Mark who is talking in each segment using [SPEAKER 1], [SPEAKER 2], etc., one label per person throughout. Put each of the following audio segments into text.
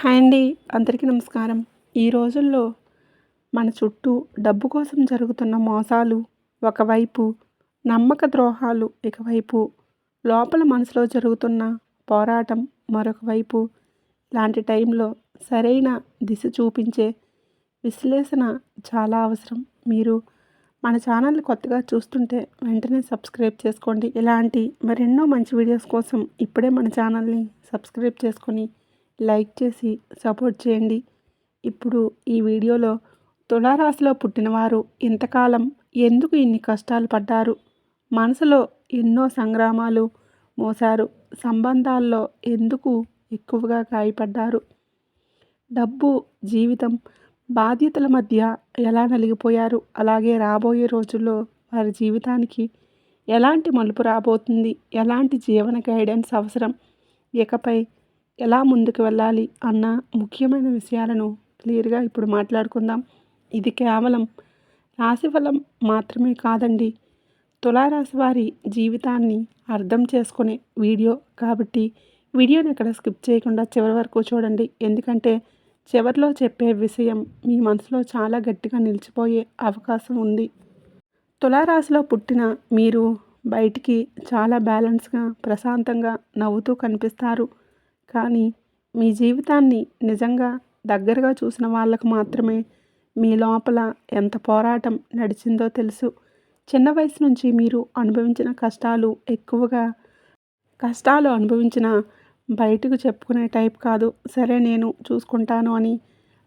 [SPEAKER 1] Hi అండి. అందరికీ నమస్కారం. ఈ రోజుల్లో మన చుట్టూ డబ్బు కోసం జరుగుతున్న మోసాలు ఒకవైపు నమ్మక ద్రోహాలు ఇకవైపు లోపల మనసులో జరుగుతున్న పోరాటం మరొక వైపు ఇలాంటి టైంలో సరైన దిశ చూపించే విశ్లేషణ చాలా అవసరం. మీరు మన ఛానల్ కొత్తగా చూస్తుంటే వెంటనే సబ్స్క్రైబ్ చేసుకోండి. ఇలాంటి మరెన్నో మంచి వీడియోస్ కోసం ఇప్పుడే మన ఛానల్ని సబ్స్క్రైబ్ చేసుకొని లైక్ చేసి సపోర్ట్ చేయండి. ఇప్పుడు ఈ వీడియోలో తులారాశిలో పుట్టినవారు ఇంతకాలం ఎందుకు ఇన్ని కష్టాలు పడ్డారు? మనసులో ఎన్నో సంగ్రామాలు మోసారు సంబంధాల్లో ఎందుకు ఎక్కువగా గాయపడ్డారు? డబ్బు జీవితం బాధ్యతల మధ్య ఎలా నలిగిపోయారు? అలాగే రాబోయే రోజుల్లో వారి జీవితానికి ఎలాంటి మలుపు రాబోతుంది? ఎలాంటి జీవన గైడెన్స్ అవసరం? ఇకపై ఎలా ముందుకు వెళ్ళాలి అన్న ముఖ్యమైన విషయాలను క్లియర్గా ఇప్పుడు మాట్లాడుకుందాం. ఇది కేవలం రాశిఫలం మాత్రమే కాదండి. తులారాశి వారి జీవితాన్ని అర్థం చేసుకునే వీడియో కాబట్టి వీడియోని ఇక్కడ స్కిప్ చేయకుండా చివరి వరకు చూడండి. ఎందుకంటే చివరిలో చెప్పే విషయం మీ మనసులో చాలా గట్టిగా నిలిచిపోయే అవకాశం ఉంది. తులారాశిలో పుట్టిన మీరు బయటికి చాలా బ్యాలెన్స్గా ప్రశాంతంగా నవ్వుతూ కనిపిస్తారు. కానీ మీ జీవితాన్ని నిజంగా దగ్గరగా చూసిన వాళ్ళకు మాత్రమే మీ లోపల ఎంత పోరాటం నడిచిందో తెలుసు. చిన్న వయసు నుంచి మీరు అనుభవించిన కష్టాలు ఎక్కువగా కష్టాలు అనుభవించిన బయటకు చెప్పుకునే టైప్ కాదు. సరే నేను చూసుకుంటాను అని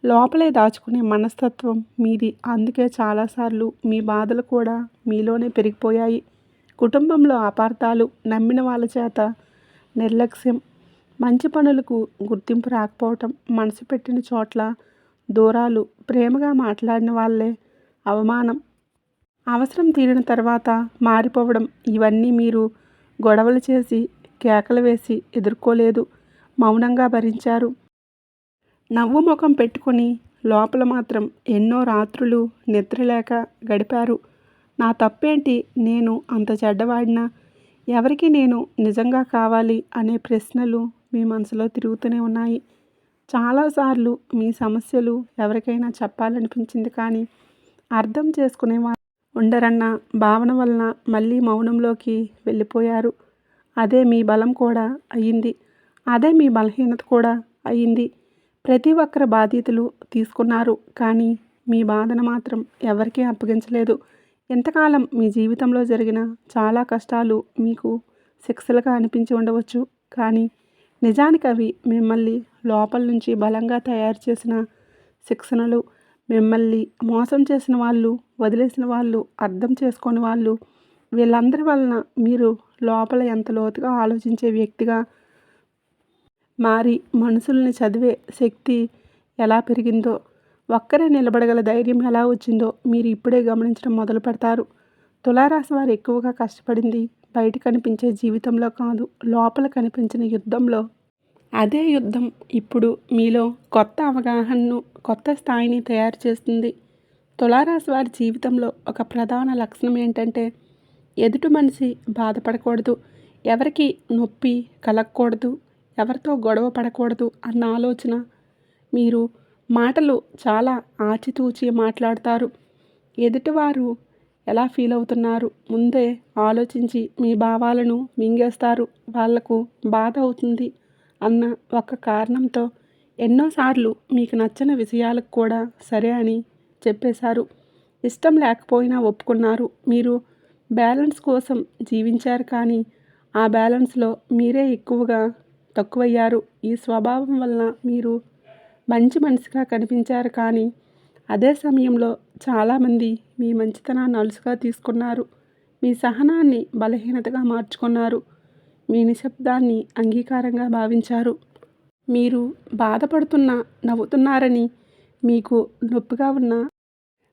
[SPEAKER 1] లోపలే దాచుకునే మనస్తత్వం మీది. అందుకే చాలాసార్లు మీ బాధలు కూడా మీలోనే పెరిగిపోయాయి. కుటుంబంలో అపార్థాలు నమ్మిన వాళ్ళ చేత నిర్లక్ష్యం మంచి పనులకు గుర్తింపు రాకపోవటం మనసు పెట్టిన చోట్ల దూరాలు ప్రేమగా మాట్లాడిన వాళ్ళే అవమానం. అవసరం తీరిన తర్వాత మారిపోవడం ఇవన్నీ మీరు గొడవలు చేసి కేకలు వేసి ఎదుర్కోలేదు మౌనంగా భరించారు. నవ్వు ముఖం పెట్టుకొని లోపల మాత్రం ఎన్నో రాత్రులు నిద్రలేక గడిపారు. నా తప్పేంటి? నేను అంత చెడ్డవాడినా? ఎవరికి నేను నిజంగా కావాలి? అనే ప్రశ్నలు మీ మనసులో తిరుగుతూనే ఉన్నాయి. చాలాసార్లు మీ సమస్యలు ఎవరికైనా చెప్పాలనిపించింది కానీ అర్థం చేసుకునేవారు ఉండరన్న భావన వలన మళ్ళీ మౌనంలోకి వెళ్ళిపోయారు. అదే మీ బలం కూడా అయ్యింది అదే మీ బలహీనత కూడా అయ్యింది ప్రతి ఒక్కరి బాధ్యతలు తీసుకున్నారు కానీ మీ బాధను మాత్రం ఎవరికీ అప్పగించలేదు. ఎంతకాలం మీ జీవితంలో జరిగిన చాలా కష్టాలు మీకు శిక్షలుగా అనిపించి ఉండవచ్చు కానీ నిజానికి అవి మిమ్మల్ని లోపల నుంచి బలంగా తయారు చేసిన శిక్షణలు మిమ్మల్ని మోసం చేసిన వాళ్ళు వదిలేసిన వాళ్ళు అర్థం చేసుకోని వాళ్ళు వీళ్ళందరి వలన మీరు లోపల ఎంత లోతుగా ఆలోచించే వ్యక్తిగా మారి మనుషుల్ని చదివే శక్తి ఎలా పెరిగిందో ఒక్కరే నిలబడగల ధైర్యం ఎలా వచ్చిందో మీరు ఇప్పుడే గమనించడం మొదలు పెడతారు తులారాశి వారు ఎక్కువగా కష్టపడింది బయట కనిపించే జీవితంలో కాదు లోపల కనిపించిన యుద్ధంలో. అదే యుద్ధం ఇప్పుడు మీలో కొత్త అవగాహనను కొత్త స్థాయిని తయారు చేస్తుంది. తులారాశి వారి జీవితంలో ఒక ప్రధాన లక్షణం ఏంటంటే ఎదుటి మనిషి బాధపడకూడదు ఎవరికి నొప్పి కలగకూడదు ఎవరితో గొడవ పడకూడదు అన్న ఆలోచన. మీరు మాటలు చాలా ఆచితూచి మాట్లాడతారు. ఎదుటివారు ఎలా ఫీల్ అవుతున్నారు? ముందే ఆలోచించి మీ భావాలను మింగేస్తారు. వాళ్ళకు బాధ అవుతుంది అన్న ఒక కారణంతో ఎన్నోసార్లు మీకు నచ్చిన విషయాలకు కూడా సరే అని చెప్పేశారు. ఇష్టం లేకపోయినా ఒప్పుకున్నారు. మీరు బ్యాలెన్స్ కోసం జీవించారు కానీ ఆ బ్యాలెన్స్లో మీరే ఎక్కువగా తక్కువయ్యారు. ఈ స్వభావం వలన మీరు మంచి మనిషిగా కనిపించారు కానీ అదే సమయంలో చాలామంది మీ మంచితనాన్ని అలుసుగా తీసుకున్నారు. మీ సహనాన్ని బలహీనతగా మార్చుకున్నారు. మీ నిశ్శబ్దాన్ని అంగీకారంగా భావించారు. మీరు బాధపడుతున్న నవ్వుతున్నారని మీకు నొప్పిగా ఉన్న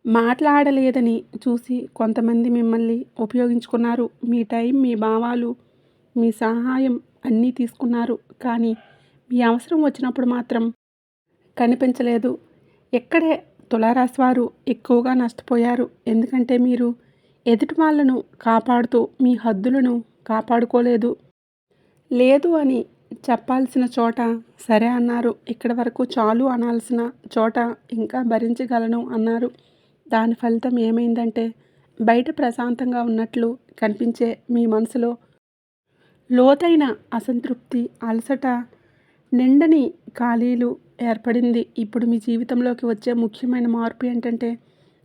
[SPEAKER 1] మాట్లాడలేదని చూసి కొంతమంది మిమ్మల్ని ఉపయోగించుకున్నారు. మీ టైం మీ భావాలు మీ సహాయం అన్నీ తీసుకున్నారు. కానీ మీ అవసరం వచ్చినప్పుడు మాత్రం కనిపించలేదు. ఎక్కడే తులారాశి వారు ఎక్కువగా నష్టపోయారు. ఎందుకంటే మీరు ఎదుటి వాళ్ళను కాపాడుతూ మీ హద్దులను కాపాడుకోలేదు. లేదు అని చెప్పాల్సిన చోట సరే అన్నారు. ఇక్కడి వరకు చాలు అనాల్సిన చోట ఇంకా భరించగలను అన్నారు. దాని ఫలితం ఏమైందంటే బయట ప్రశాంతంగా ఉన్నట్లు కనిపించే మీ మనసులో లోతైన అసంతృప్తి అలసట నిండని ఖాళీలు ఏర్పడింది. ఇప్పుడు మీ జీవితంలోకి వచ్చే ముఖ్యమైన మార్పు ఏంటంటే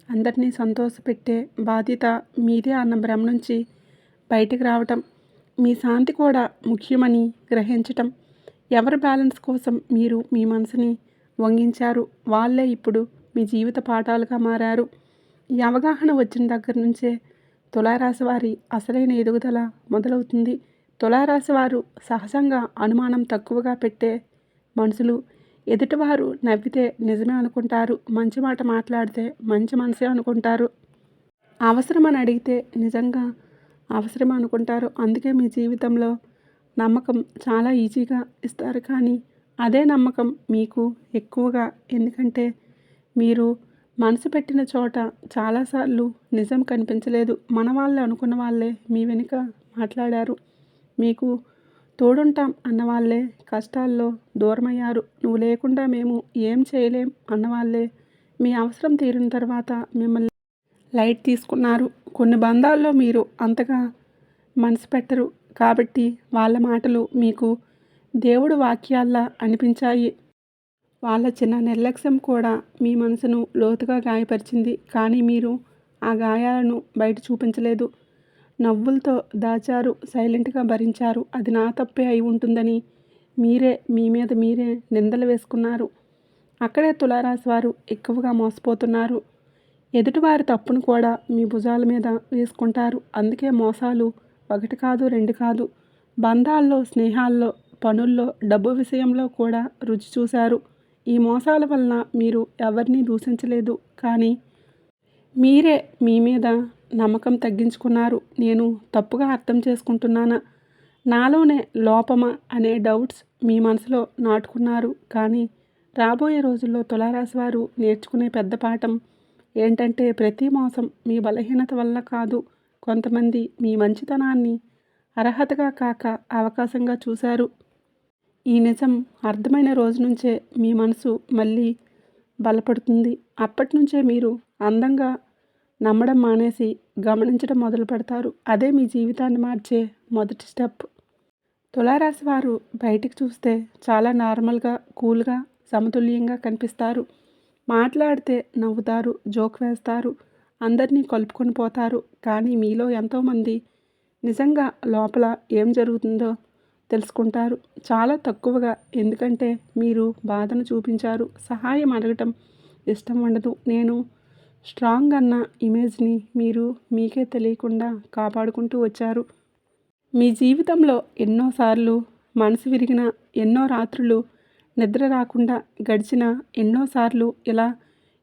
[SPEAKER 1] అందరినీ సంతోషపెట్టే బాధ్యత మీదే అన్న భ్రమ నుంచి బయటకు రావటం. మీ శాంతి కూడా ముఖ్యమని గ్రహించటం. ఎవరి బ్యాలెన్స్ కోసం మీరు మీ మనసుని వంగించారు? వాళ్ళే ఇప్పుడు మీ జీవిత పాఠాలుగా మారారు. ఈ అవగాహన వచ్చిన దగ్గర నుంచే తులారాశి వారి అసలైన ఎదుగుదల మొదలవుతుంది. తులారాశి వారు సహజంగా అనుమానం తక్కువగా పెట్టే మనుషులు ఎదుటివారు నవ్వితే నిజమే అనుకుంటారు మంచి మాట మాట్లాడితే మంచి మనసే అనుకుంటారు. అవసరమని అడిగితే నిజంగా అవసరం అనుకుంటారు. అందుకే మీ జీవితంలో నమ్మకం చాలా ఈజీగా ఇస్తారు. కానీ అదే నమ్మకం మీకు ఎక్కువగా. ఎందుకంటే మీరు మనసు పెట్టిన చోట చాలాసార్లు నిజం కనిపించలేదు. మన వాళ్ళే అనుకున్న వాళ్ళే మీ వెనుక మాట్లాడారు. మీకు తోడుంటాం అన్నవాళ్ళే. కష్టాల్లో దూరమయ్యారు. నువ్వు లేకుండా మేము ఏం చేయలేం అన్నవాళ్ళే. మీ అవసరం తీరిన తర్వాత మిమ్మల్ని లైట్ తీసుకున్నారు. కొన్ని బంధాల్లో మీరు అంతగా మనసు పెట్టరు. కాబట్టి వాళ్ళ మాటలు మీకు దేవుడు వాక్యాల్లా అనిపించాయి. వాళ్ళ చిన్న నిర్లక్ష్యం కూడా మీ మనసును లోతుగా గాయపరిచింది. కానీ మీరు ఆ గాయాలను బయట చూపించలేదు. నవ్వులతో దాచారు సైలెంట్గా భరించారు. అది నా తప్పే అయి ఉంటుందని మీరే మీ మీద మీరే నిందలు వేసుకున్నారు. అక్కడే తులారాశి వారు ఎక్కువగా మోసపోతున్నారు. ఎదుటివారి తప్పును కూడా మీ భుజాల మీద వేసుకుంటారు. అందుకే మోసాలు ఒకటి కాదు రెండు కాదు. బంధాల్లో స్నేహాల్లో పనుల్లో డబ్బు విషయంలో కూడా రుచి చూశారు. ఈ మోసాల వలన మీరు ఎవరిని దూషించలేదు. కానీ మీరే మీ మీద నమ్మకం తగ్గించుకున్నారు. నేను తప్పుగా అర్థం చేసుకుంటున్నానా? నాలోనే లోపమా అనే డౌట్స్ మీ మనసులో నాటుకున్నారు. కానీ రాబోయే రోజుల్లో తులారాశి వారు నేర్చుకునే పెద్ద పాఠం ఏంటంటే ప్రతి మోసం మీ బలహీనత వల్ల కాదు. కొంతమంది మీ మంచితనాన్ని అర్హతగా కాక అవకాశంగా చూశారు. ఈ నిజం అర్థమైన రోజు నుంచే మీ మనసు మళ్ళీ బలపడుతుంది. అప్పటి నుంచే మీరు అందంగా నమ్మడం మానేసి గమనించడం మొదలు పెడతారు. అదే మీ జీవితాన్ని మార్చే మొదటి స్టెప్. తులారాశి వారు బయటికి చూస్తే చాలా నార్మల్గా కూల్గా సమతుల్యంగా కనిపిస్తారు. మాట్లాడితే నవ్వుతారు జోక్ వేస్తారు అందరినీ కలుపుకొని పోతారు. కానీ మీలో ఎంతోమంది నిజంగా లోపల ఏం జరుగుతుందో తెలుసుకుంటారు. చాలా తక్కువగా ఎందుకంటే మీరు బాధను చూపించారు. సహాయం అడగటం ఇష్టం ఉండదు. నేను స్ట్రాంగ్ అన్న ఇమేజ్ని మీరు మీకే తెలియకుండా కాపాడుకుంటూ వచ్చారు. మీ జీవితంలో ఎన్నోసార్లు మనసు విరిగిన ఎన్నో రాత్రులు నిద్ర రాకుండా గడిచిన ఎన్నోసార్లు ఇలా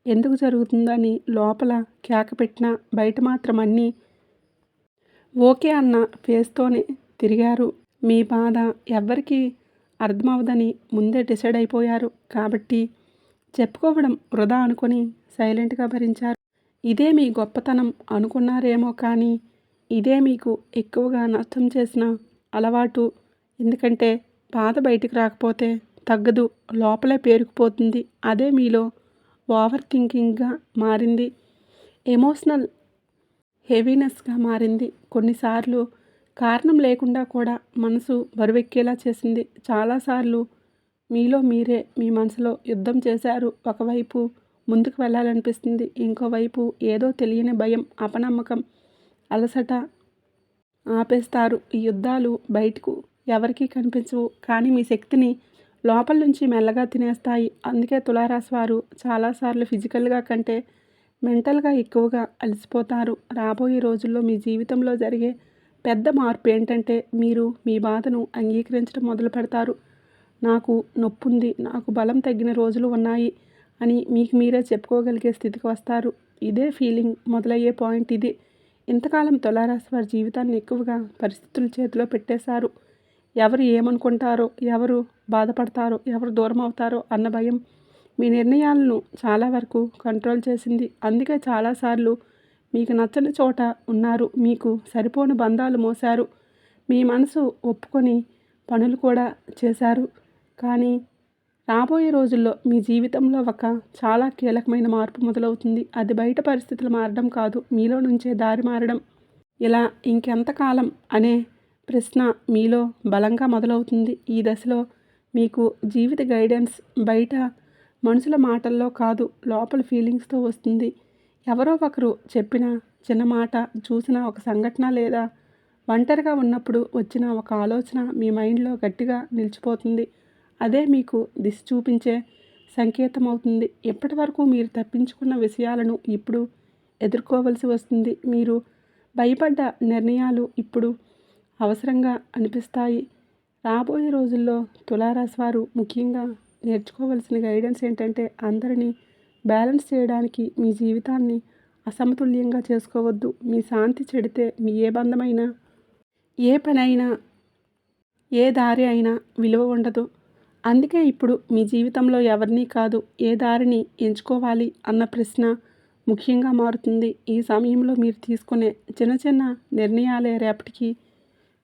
[SPEAKER 1] ఎందుకు జరుగుతుందని లోపల కేక పెట్టిన బయట మాత్రం అన్నీ ఓకే అన్న ఫేస్తోనే తిరిగారు. మీ బాధ ఎవ్వరికీ అర్థమవదని ముందే డిసైడ్ అయిపోయారు కాబట్టి చెప్పుకోవడం వృధా అనుకొని సైలెంట్గా భరించారు. ఇదే మీ గొప్పతనం అనుకున్నారేమో కానీ ఇదే మీకు ఎక్కువగా నష్టం చేసిన అలవాటు. ఎందుకంటే బాధ బయటికి రాకపోతే తగ్గదు లోపలే పేరుకుపోతుంది. అదే మీలో ఓవర్ థింకింగ్గా మారింది. ఎమోషనల్ హెవీనెస్గా మారింది. కొన్నిసార్లు కారణం లేకుండా కూడా మనసు బరువెక్కేలా చేసింది. చాలాసార్లు మీలో మీరే మీ మనసులో యుద్ధం చేశారు. ఒకవైపు ముందుకు వెళ్ళాలనిపిస్తుంది. ఇంకోవైపు ఏదో తెలియని భయం అపనమ్మకం అలసట ఆపేస్తారు. ఈ యుద్ధాలు బయటకు ఎవరికీ కనిపించవు. కానీ మీ శక్తిని లోపల నుంచి మెల్లగా తినేస్తాయి. అందుకే తులారాశి వారు చాలాసార్లు ఫిజికల్గా కంటే మెంటల్గా ఎక్కువగా అలసిపోతారు. రాబోయే రోజుల్లో మీ జీవితంలో జరిగే పెద్ద మార్పు ఏంటంటే మీరు మీ బాధను అంగీకరించడం మొదలు పెడతారు నాకు నొప్పుంది నాకు బలం తగ్గిన రోజులు ఉన్నాయి. అని మీకు మీరే చెప్పుకోగలిగే స్థితికి వస్తారు. ఇదే ఫీలింగ్ మొదలయ్యే పాయింట్ ఇది. ఇంతకాలం తులారాశి వారి జీవితాన్ని ఎక్కువగా పరిస్థితుల చేతిలో పెట్టేశారు. ఎవరు ఏమనుకుంటారో ఎవరు బాధపడతారో ఎవరు దూరం అవుతారో అన్న భయం మీ నిర్ణయాలను చాలా వరకు కంట్రోల్ చేసింది. అందుకే చాలాసార్లు మీకు నచ్చని చోట ఉన్నారు. మీకు సరిపోని బంధాలు మోశారు. మీ మనసు ఒప్పుకొని పనులు కూడా చేశారు. కానీ రాబోయే రోజుల్లో మీ జీవితంలో ఒక చాలా కీలకమైన మార్పు మొదలవుతుంది. అది బయట పరిస్థితులు మారడం కాదు మీలో నుంచే దారి మారడం. ఇలా ఇంకెంతకాలం అనే ప్రశ్న మీలో బలంగా మొదలవుతుంది. ఈ దశలో మీకు జీవిత గైడెన్స్ బయట మనుషుల మాటల్లో కాదు లోపల ఫీలింగ్స్తో వస్తుంది. ఎవరో ఒకరు చెప్పిన చిన్న మాట చూసిన ఒక సంఘటన లేదా ఒంటరిగా ఉన్నప్పుడు వచ్చిన ఒక ఆలోచన మీ మైండ్లో గట్టిగా నిలిచిపోతుంది. అదే మీకు దిశ చూపించే సంకేతం అవుతుంది. ఇప్పటి వరకు మీరు తప్పించుకున్న విషయాలను ఇప్పుడు ఎదుర్కోవలసి వస్తుంది. మీరు భయపడ్డ నిర్ణయాలు ఇప్పుడు అవసరంగా అనిపిస్తాయి. రాబోయే రోజుల్లో తులారాశి వారు ముఖ్యంగా నేర్చుకోవలసిన గైడెన్స్ ఏంటంటే అందరినీ బ్యాలెన్స్ చేయడానికి మీ జీవితాన్ని అసమతుల్యంగా చేసుకోవద్దు. మీ శాంతి చెడితే మీ ఏ బంధమైనా ఏ పనైనా ఏ దారి అయినా విలువ ఉండదు. అందుకే ఇప్పుడు మీ జీవితంలో ఎవరిని కాదు ఏ దారిని ఎంచుకోవాలి అన్న ప్రశ్న ముఖ్యంగా మారుతుంది. ఈ సమయంలో మీరు తీసుకునే చిన్న చిన్న నిర్ణయాలే రేపటికి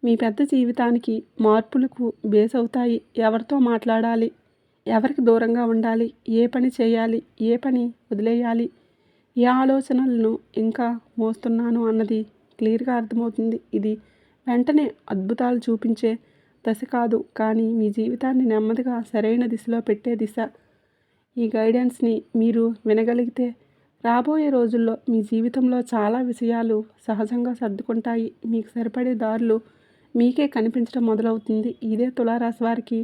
[SPEAKER 1] మీ పెద్ద జీవితానికి మార్పులకు బేస్ అవుతాయి. ఎవరితో మాట్లాడాలి? ఎవరికి దూరంగా ఉండాలి? ఏ పని చేయాలి? ఏ పని వదిలేయాలి? ఏ ఆలోచనలను ఇంకా మోస్తున్నాను అన్నది క్లియర్గా అర్థమవుతుంది. ఇది వెంటనే అద్భుతాలు చూపించే దశ కాదు కానీ మీ జీవితాన్ని నెమ్మదిగా సరైన దిశలో పెట్టే దిశ. ఈ గైడెన్స్ని మీరు వినగలిగితే రాబోయే రోజుల్లో మీ జీవితంలో చాలా విషయాలు సహజంగా సర్దుకుంటాయి. మీకు సరిపడే దారులు మీకే కనిపించడం మొదలవుతుంది. ఇదే తులారాశి వారికి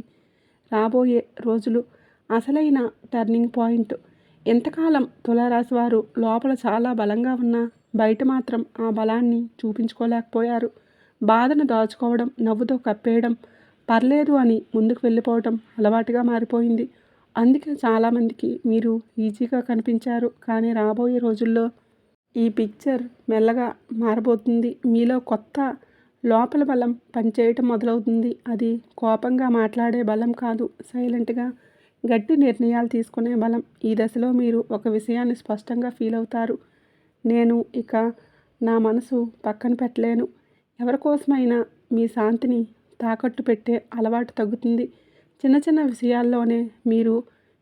[SPEAKER 1] రాబోయే రోజులు అసలైన టర్నింగ్ పాయింట్. ఎంతకాలం తులారాశి వారు లోపల చాలా బలంగా ఉన్నా బయట మాత్రం ఆ బలాన్ని చూపించుకోలేకపోయారు. బాధను దాచుకోవడం నవ్వుతో కప్పేయడం పర్లేదు అని ముందుకు వెళ్ళిపోవడం అలవాటుగా మారిపోయింది. అందుకే చాలామందికి మీరు ఈజీగా కనిపించారు. కానీ రాబోయే రోజుల్లో ఈ పిక్చర్ మెల్లగా మారబోతుంది. మీలో కొత్త లోపల బలం పనిచేయటం మొదలవుతుంది. అది కోపంగా మాట్లాడే బలం కాదు. సైలెంట్గా గట్టి నిర్ణయాలు తీసుకునే బలం. ఈ దశలో మీరు ఒక విషయాన్ని స్పష్టంగా ఫీల్ అవుతారు. నేను ఇక నా మనసు పక్కన పెట్టలేను. ఎవరి కోసమైనా మీ శాంతిని తాకట్టు పెట్టే అలవాటు తగ్గుతుంది. చిన్న చిన్న విషయాల్లోనే మీరు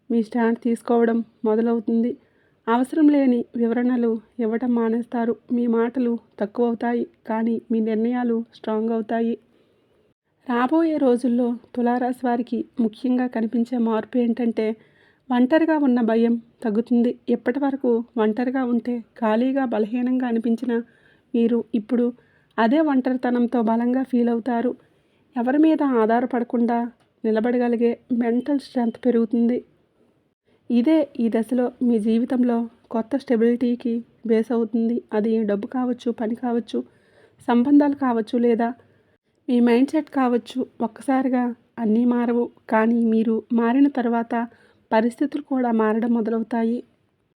[SPEAKER 1] మీ స్టాండ్ తీసుకోవడం మొదలవుతుంది. అవసరం లేని వివరణలు ఇవ్వటం మానేస్తారు. మీ మాటలు తక్కువ అవుతాయి కానీ మీ నిర్ణయాలు స్ట్రాంగ్ అవుతాయి. రాబోయే రోజుల్లో తులారాశి వారికి ముఖ్యంగా కనిపించే మార్పు ఏంటంటే ఒంటరిగా ఉన్న భయం తగ్గుతుంది. ఇప్పటి వరకు ఒంటరిగా ఉంటే ఖాళీగా బలహీనంగా అనిపించిన మీరు ఇప్పుడు అదే ఒంటరితనంతో బలంగా ఫీల్ అవుతారు. ఎవరి మీద ఆధారపడకుండా నిలబడగలిగే మెంటల్ స్ట్రెంగ్త్ పెరుగుతుంది. ఇదే ఈ దశలో మీ జీవితంలో కొత్త స్టెబిలిటీకి బేస్ అవుతుంది. అది డబ్బు కావచ్చు పని కావచ్చు సంబంధాలు కావచ్చు లేదా మీ మైండ్ సెట్ కావచ్చు. ఒక్కసారిగా అన్నీ మారవు. కానీ మీరు మారిన తర్వాత పరిస్థితులు కూడా మారడం మొదలవుతాయి.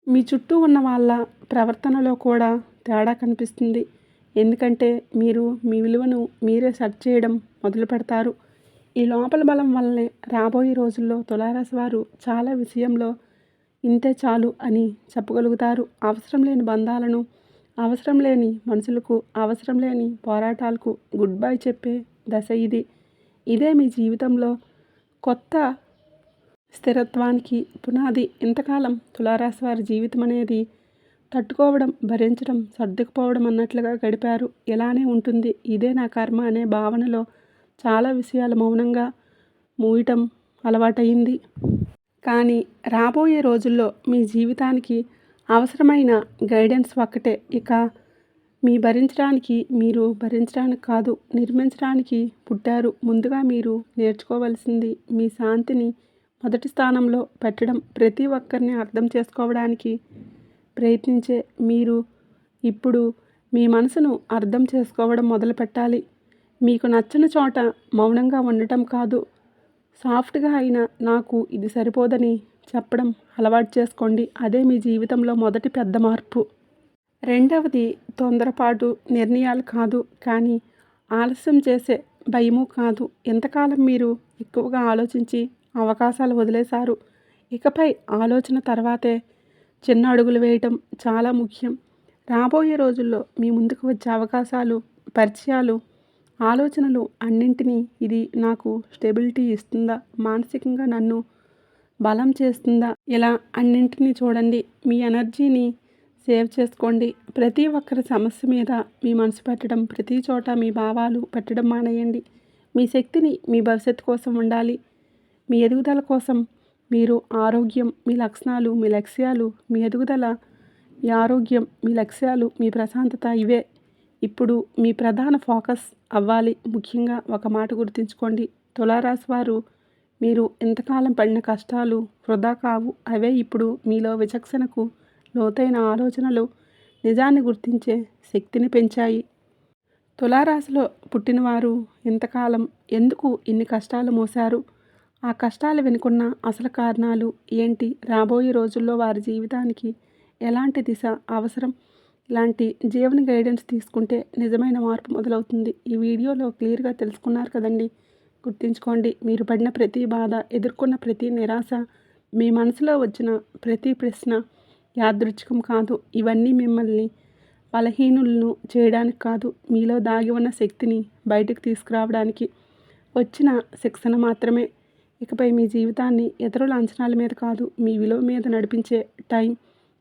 [SPEAKER 1] మీ చుట్టూ ఉన్న వాళ్ళ ప్రవర్తనలో కూడా తేడా కనిపిస్తుంది. ఎందుకంటే మీరు మీ విలువను మీరే సెట్ చేయడం మొదలు పెడతారు. ఈ లోపల బలం వల్లనే రాబోయే రోజుల్లో తులారాశి వారు చాలా విషయంలో ఇంతే చాలు అని చెప్పగలుగుతారు. అవసరం లేని బంధాలను అవసరం లేని మనుషులకు అవసరం లేని పోరాటాలకు గుడ్ బై చెప్పే దశ ఇది. ఇదే మీ జీవితంలో కొత్త స్థిరత్వానికి పునాది. ఇంతకాలం తులారాశి వారి జీవితం అనేది తట్టుకోవడం భరించడం సర్దుకుపోవడం అన్నట్లుగా గడిపారు. ఇలానే ఉంటుంది. ఇదే నా కర్మ అనే భావనలో చాలా విషయాలు మౌనంగా మూయటం అలవాటయింది. కానీ రాబోయే రోజుల్లో మీ జీవితానికి అవసరమైన గైడెన్స్ ఒక్కటే. ఇక మీ భరించడానికి మీరు భరించడానికి కాదు నిర్మించడానికి పుట్టారు. ముందుగా మీరు నేర్చుకోవలసింది మీ శాంతిని మొదటి స్థానంలో పెట్టడం ప్రతి ఒక్కరిని అర్థం చేసుకోవడానికి ప్రయత్నించే మీరు ఇప్పుడు మీ మనసును అర్థం చేసుకోవడం మొదలుపెట్టాలి. మీకు నచ్చని చోట మౌనంగా ఉండటం కాదు. సాఫ్ట్గా అయినా నాకు ఇది సరిపోదని చెప్పడం అలవాటు చేసుకోండి. అదే మీ జీవితంలో మొదటి పెద్ద మార్పు. రెండవది తొందరపాటు నిర్ణయాలు కాదు. కానీ ఆలస్యం చేసే భయము కాదు. ఎంతకాలం మీరు ఎక్కువగా ఆలోచించి అవకాశాలు వదిలేశారు. ఇకపై ఆలోచన తర్వాతే చిన్న అడుగులు వేయటం చాలా ముఖ్యం. రాబోయే రోజుల్లో మీ ముందుకు వచ్చే అవకాశాలు పరిచయాలు ఆలోచనలు అన్నింటినీ ఇది నాకు స్టెబిలిటీ ఇస్తుందా? మానసికంగా నన్ను బలం చేస్తుందా? ఇలా అన్నింటినీ చూడండి. మీ ఎనర్జీని సేవ్ చేసుకోండి. ప్రతి ఒక్కరి సమస్య మీద మీ మనసు పెట్టడం ప్రతి చోట మీ భావాలు పెట్టడం మానేయండి. మీ శక్తిని మీ భవిష్యత్తు కోసం ఉండాలి. మీ ఎదుగుదల కోసం మీరు ఆరోగ్యం మీ లక్షణాలు మీ లక్ష్యాలు మీ ఎదుగుదల మీ ఆరోగ్యం మీ లక్ష్యాలు మీ ప్రశాంతత ఇవే. ఇప్పుడు మీ ప్రధాన ఫోకస్ అవ్వాలి. ముఖ్యంగా ఒక మాట గుర్తుంచుకోండి. తులారాశి వారు మీరు ఎంతకాలం పడిన కష్టాలు వృధా కావు. అవే ఇప్పుడు మీలో విచక్షణకు లోతైన ఆలోచనలు నిజాన్ని గుర్తించే శక్తిని పెంచాయి. తులారాశిలో పుట్టినవారు ఇంతకాలం ఎందుకు ఇన్ని కష్టాలు మోశారు? ఆ కష్టాలు వెనుకున్న అసలు కారణాలు ఏంటి? రాబోయే రోజుల్లో వారి జీవితానికి ఎలాంటి దిశ అవసరం? ఇలాంటి జీవన గైడెన్స్ తీసుకుంటే నిజమైన మార్పు మొదలవుతుంది. ఈ వీడియోలో క్లియర్గా తెలుసుకున్నారు కదండి. గుర్తుంచుకోండి మీరు పడిన ప్రతి బాధ ఎదుర్కొన్న ప్రతి నిరాశ మీ మనసులో వచ్చిన ప్రతి ప్రశ్న యాదృచ్ఛికం కాదు. ఇవన్నీ మిమ్మల్ని బలహీనులను చేయడానికి కాదు. మీలో దాగి ఉన్న శక్తిని బయటకు తీసుకురావడానికి వచ్చిన శిక్షణ మాత్రమే ఇకపై మీ జీవితాన్ని ఇతరుల అంచనాల మీద కాదు మీ విలువ మీద నడిపించే టైం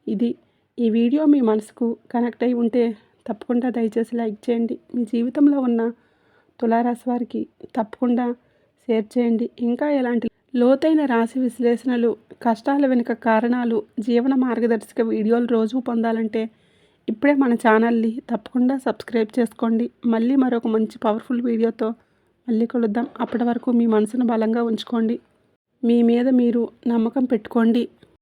[SPEAKER 1] ఇది. ఈ వీడియో మీ మనసుకు కనెక్ట్ అయి ఉంటే తప్పకుండా దయచేసి లైక్ చేయండి. మీ జీవితంలో ఉన్న తులారాశి వారికి తప్పకుండా షేర్ చేయండి. ఇంకా ఎలాంటి లోతైన రాశి విశ్లేషణలు కష్టాల వెనుక కారణాలు జీవన మార్గదర్శక వీడియోలు రోజు పొందాలంటే ఇప్పుడే మన ఛానల్ని తప్పకుండా సబ్స్క్రైబ్ చేసుకోండి. మళ్ళీ మరొక మంచి పవర్ఫుల్ వీడియోతో మళ్ళీ కలుద్దాం. అప్పటి వరకు మీ మనసును బలంగా ఉంచుకోండి. మీ మీద మీరు నమ్మకం పెట్టుకోండి.